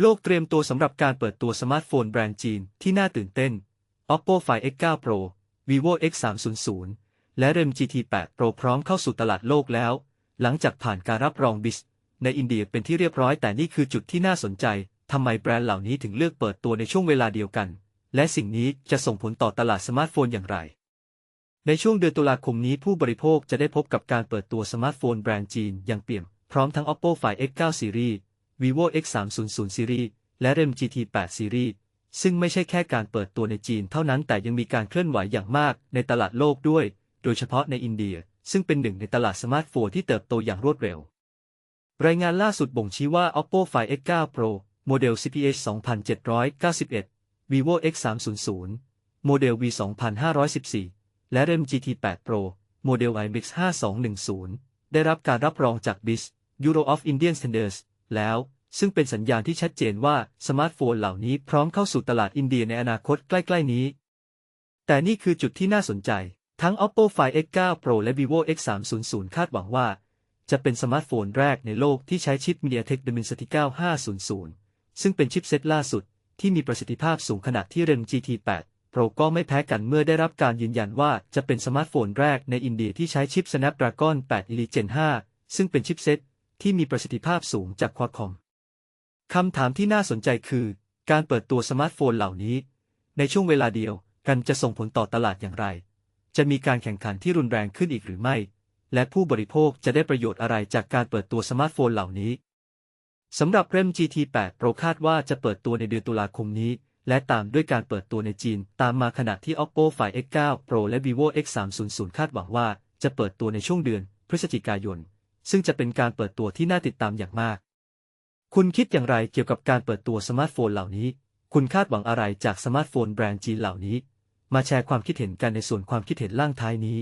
โลกเตรียมตัวสำหรับการเปิดตัวสมาร์ทโฟนแบรนด์จีนที่น่าตื่นเต้น Oppo Find X9 Pro Vivo X300 และ REM GT 8 Pro พร้อมเข้าสู่ตลาดโลกแล้ว หลังจากผ่านการรับรองบิสในอินเดียเป็นที่เรียบร้อยแต่นี่คือจุดที่น่าสนใจ ทำไมแบรนด์เหล่านี้ถึงเลือกเปิดตัวในช่วงเวลาเดียวกัน และสิ่งนี้จะส่งผลต่อตลาดสมาร์ทโฟนอย่างไร ในช่วงเดือนตุลาคมนี้ผู้บริโภคจะได้พบกับการเปิดตัวสมาร์ทโฟนแบรนด์จีนอย่างเปี่ยม พร้อมทั้ง Oppo Find X9 Series Vivo X300 Series และ REM GT 8 Series ซึ่งไม่ใช่แค่การเปิดตัวในจีนเท่านั้นแต่ยังมีการเคลื่อนไหวอย่างมากในตลาดโลกด้วย โดยเฉพาะในอินเดีย ซึ่งเป็นหนึ่งในตลาดสมาร์ทโฟนที่เติบโตอย่างรวดเร็ว รายงานล่าสุดบ่งชี้ว่า Oppo Find X9 Pro โมเดล CPH 2791 Vivo X300 โมเดล V 2514 และ REM GT 8 Pro โมเดล IMX 5210 ได้รับการรับรองจาก BIS Bureau of Indian Standards แล้ว ซึ่งเป็นสัญญาณที่ชัดเจนว่าสมาร์ทโฟนเหล่านี้พร้อมเข้าสู่ตลาดอินเดียในอนาคตใกล้ ๆ นี้ แต่นี่คือจุดที่น่าสนใจ ทั้ง Oppo Find X9 Pro และ Vivo X300 คาดหวังว่า จะเป็นสมาร์ทโฟนแรกในโลกที่ใช้ชิป MediaTek Dimensity 9500 ซึ่งเป็นชิปเซตล่าสุด ที่มีประสิทธิภาพสูงขนาดที่ REM GT 8 Pro ก็ไม่แพ้กันเมื่อได้รับการยืนยันว่าจะเป็นสมาร์ทโฟนแรกในอินเดียที่ใช้ชิป Snapdragon 8 Elite Gen 5 ซึ่งเป็นชิปเซตที่มีประสิทธิภาพสูงจาก Qualcomm คำถามที่น่าสนใจคือ การเปิดตัวสมาร์ทโฟนเหล่านี้ ในช่วงเวลาเดียวกันจะส่งผลต่อตลาดอย่างไร จะมีการแข่งขันที่รุนแรงขึ้นอีกหรือไม่ และผู้บริโภคจะได้ประโยชน์อะไรจากการเปิดตัวสมาร์ทโฟนเหล่านี้สำหรับ REM GT 8 Pro คาดว่าจะเปิดตัวในเดือนตุลาคมนี้ และตามด้วยการเปิดตัวในจีน ตามมาขณะที่ Oppo Find X9 Pro และ Vivo X300 คาดหวังว่าจะเปิดตัวในช่วงเดือนพฤศจิกายน ซึ่งจะเป็นการเปิดตัวที่น่าติดตามอย่างมาก คุณคิดอย่างไรเกี่ยวกับการเปิดตัวสมาร์ทโฟนเหล่านี้ คุณคาดหวังอะไรจากสมาร์ทโฟนแบรนด์จีนเหล่านี้ มาแชร์ความคิดเห็นกันในส่วนความคิดเห็นล่างท้ายนี้